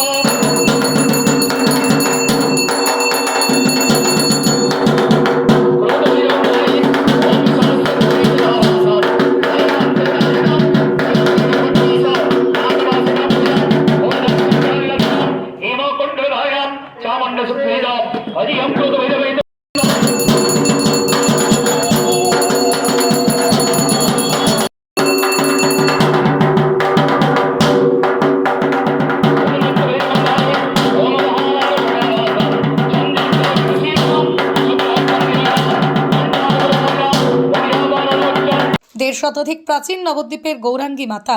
Oh. দেড় শতাধিক প্রাচীন নবদ্বীপের গৌরাঙ্গী মাতা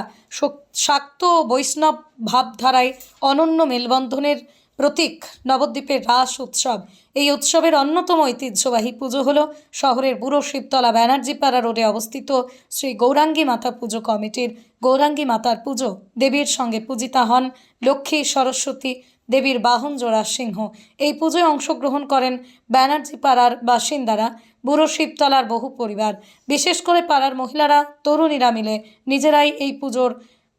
শাক্ত বৈষ্ণব ভাবধারায় অনন্য মেলবন্ধনের প্রতীক নবদ্বীপের রাস উৎসব। এই উৎসবের অন্যতম ঐতিহ্যবাহী পুজো হল শহরের বুড়ো শিবতলা ব্যানার্জিপাড়া রোডে অবস্থিত শ্রী গৌরাঙ্গী মাতা পুজো কমিটির গৌরাঙ্গী মাতার পুজো। দেবীর সঙ্গে পূজিতা হন লক্ষ্মী সরস্বতী দেবীর বাহন জোড়া সিংহ। এই পুজোয় অংশগ্রহণ করেন ব্যানার্জি পাড়ার বাসিন্দারা, বুড়ো শিবতলার বহু পরিবার। বিশেষ করে পাড়ার মহিলারা, তরুণীরা মিলে নিজেরাই এই পুজোর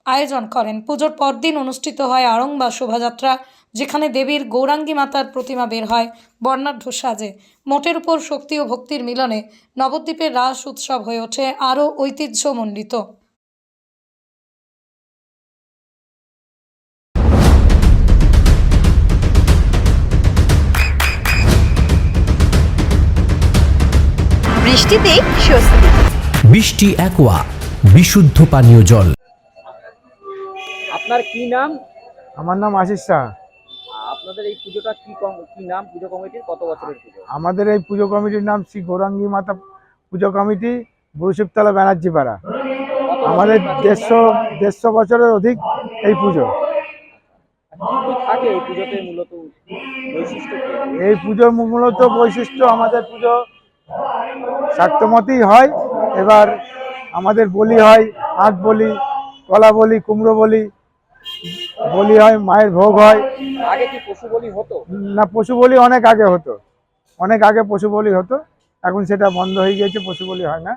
আয়োজন করেন। পুজোর পরদিন অনুষ্ঠিত হয় আড়ংবা শোভাযাত্রা, যেখানে দেবীর গৌরাঙ্গী মাতার প্রতিমা বের হয় বর্ণাঢ্য সাজে। মোটের উপর শক্তি ও ভক্তির মিলনে নবদ্বীপের রাস উৎসব হয়ে ওঠে আরও ঐতিহ্যমণ্ডিত। বৃষ্টিতেই স্বস্তি। বৃষ্টি অ্যাকোয়া বিশুদ্ধ পানীয় জল। আপনার কি নাম? আমার নাম আশিস শাহ। আপনাদের এই পুজোটা কি কম- কি নাম? পুজো কমিটির কত বছরের পুজো? আমাদের এই পুজো কমিটির নাম শ্রী গৌরাঙ্গী মাতা পুজো কমিটি বুরুশিবতলা ব্যানার্জি পাড়া আমাদের দেড়শো দেড়শো বছরের অধিক এই পুজো। কি কি থাকে এই পুজোতে মূলত বৈশিষ্ট্য এই পুজোর মূলত বৈশিষ্ট্য আমাদের পুজো শাক্তমতেই হয়। এবার আমাদের বলি হয় আখ বলি কলা বলি কুমড়ো বলি বলি হয় মায়ের ভোগ হয়। আগে কি পশু বলি হতো? না পশু বলি অনেক আগে হতো। অনেক আগে পশু বলি হতো। এখন সেটা বন্ধ হয়ে গিয়েছে পশু বলি হয় না।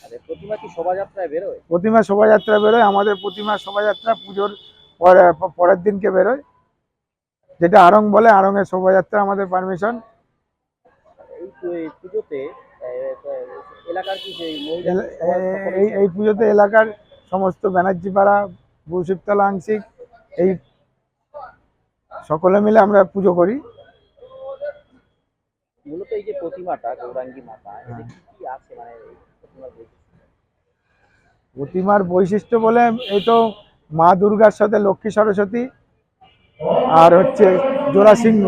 আর প্রতিমা কি শোভাযাত্রায় বেরোয়? প্রতিমা শোভাযাত্রা বেরোয়। আমাদের প্রতিমা শোভাযাত্রা পুজোর পরে পরের দিনকে বেরোয়। যেটা আড়ং বলে আড়ংয়ের শোভাযাত্রা আমাদের পারমিশন। এই পুজোতে এলাকার কি এই এই পুজোতে এলাকার সমস্ত ব্যানার্জি পাড়া বুশিবতলা আংশিক এই সকলে মিলে আমরা পুজো করি। মূলত এই যে প্রতিমাটা গৌরাঙ্গী মাতা কি কি আছে? মানে প্রতিমার বৈশিষ্ট্য? বলে এই তো মা দুর্গার সাথে লক্ষ্মী সরস্বতী আর হচ্ছে জোড়া সিংহ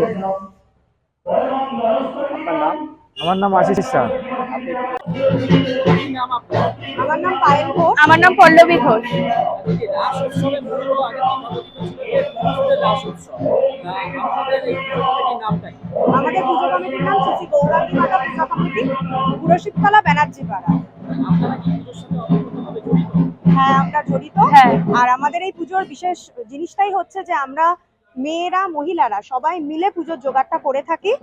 আমার নাম আশিস আপনার আমার নাম পায়েল ঘোষ। আমার নাম পল্লবী ঘোষ? আমাদের পুজো কমিটির নাম শ্রী গৌরাঙ্গী মাতা পূজা কমিটি পুরশিবতলা ব্যানার্জি পাড়া। হ্যাঁ আমরা জড়িত। আর আমাদের এই পুজোর বিশেষ জিনিসটাই হচ্ছে যে আমরা মেয়েরা, মহিলারা সবাই মিলে পুজোর জোগাড়টা করে থাকি।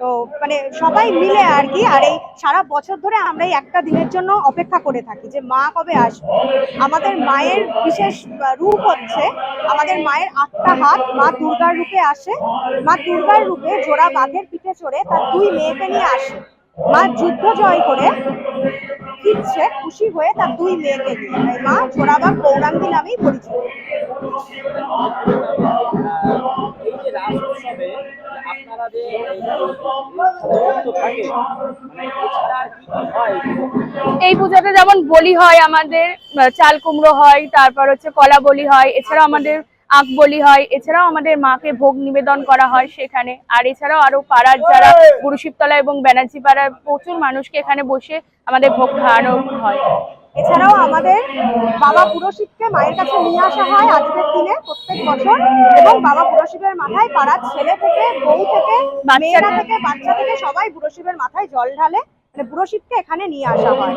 তো মানে সবাই মিলে আর কি, আর এই সারা বছর ধরে আমরা এই একটা দিনের জন্য অপেক্ষা করে থাকি যে মা কবে আসবে। আমাদের মায়ের বিশেষ রূপ হচ্ছে আমাদের মায়ের আটটা হাত। মা দুর্গার রূপে আসে। মা দুর্গার রূপে জোড়া বাঘের পিঠে চড়ে তার দুই মেয়েকে নিয়ে আসে। মা যুদ্ধ জয় করে ফিরছে, খুশি হয়ে তার দুই মেয়েকে নিয়ে। মা জোড়াবাগ গৌরাঙ্গী নামেই পরিচিত। উৎসবে আপনারা যে মানে এই পুজোতে? যেমন বলি হয় আমাদের চাল কুমড়ো হয়, তারপর হচ্ছে কলা বলি হয়, এছাড়াও আমাদের আখ বলি হয়, এছাড়াও আমাদের মাকে ভোগ নিবেদন করা হয় সেখানে আর এছাড়াও আরও পাড়ার যারা গুরুশিবতলা এবং ব্যানার্জি পাড়ার প্রচুর মানুষকে এখানে বসে আমাদের ভোগ খাওয়ানো হয় এছাড়াও আমাদের বাবা পুরশিবকে মায়ের কাছে নিয়ে আসা হয় আজকের দিনে প্রত্যেক বছর এবং বাবা পুরশিবের মাথায় পাড়ার ছেলে থেকে বউ থেকে মেয়েরা থেকে। থেকে বাচ্চা থেকে সবাই পুরশিবের মাথায় জল ঢালে মানে পুরশিবকে এখানে নিয়ে আসা হয়